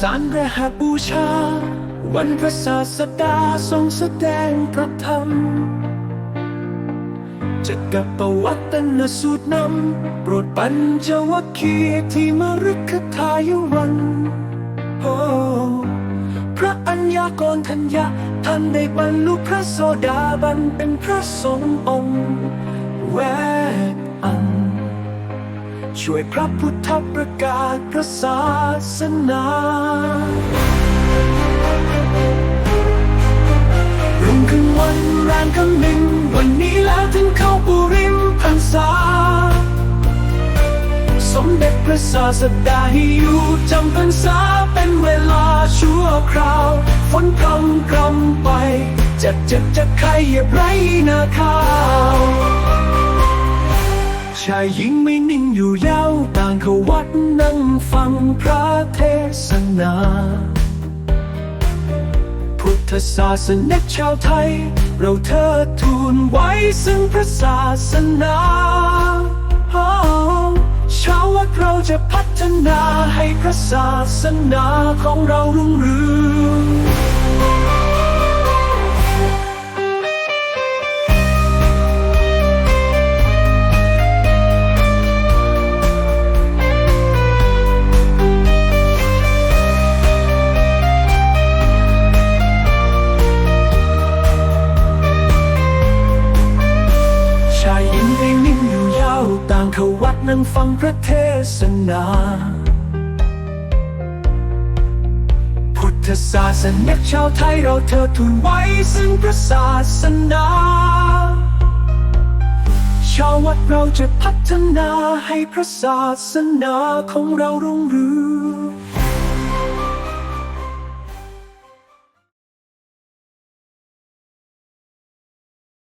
สารและหาบูชา วันพระศาสดาทรงแสดงพระธรรมจะกับประวัตินสูตรนำ โปรดปัญจวัคคีที่มฤคทายวันโอ้พระอัญญากรทัญญาท่านได้บรรลุพระโสดาบันเป็นพระสงฆ์องค์แวกอัน ช่วยพระพุทธประกาศพระศาสนารุ่งขึ้นวันแรมคำหนึ่ง วันนี้แล้วถึงเข้าปุริมพรรษา สมเด็จพระศาสดาให้อยู่จำพรรษาเป็นเวลาชั่วคราวฝนพรำพรำไปจะเจ็บจะใครอย่าไรนาข้าวายหญิงไม่นิ่งอยู่ยาวต่างเขาวัดนั่งฟังพระเทศนา พุทธศาสนิกชาวไทย เราเทิดทูนไว้ซึ่งพระศาสนาชาววัดเราจะพัฒนาให้พระศาสนาของเรารุ่งเรือง ต่างเขาวัดนั่งฟังพระเทศนา พุทธศาสนิกชาวไทยเราเธอทูลไว้ซึ่งพระศาสนา ชาววัดเราจะพัฒนาให้พระศาสนาของเรารุ่งเรือง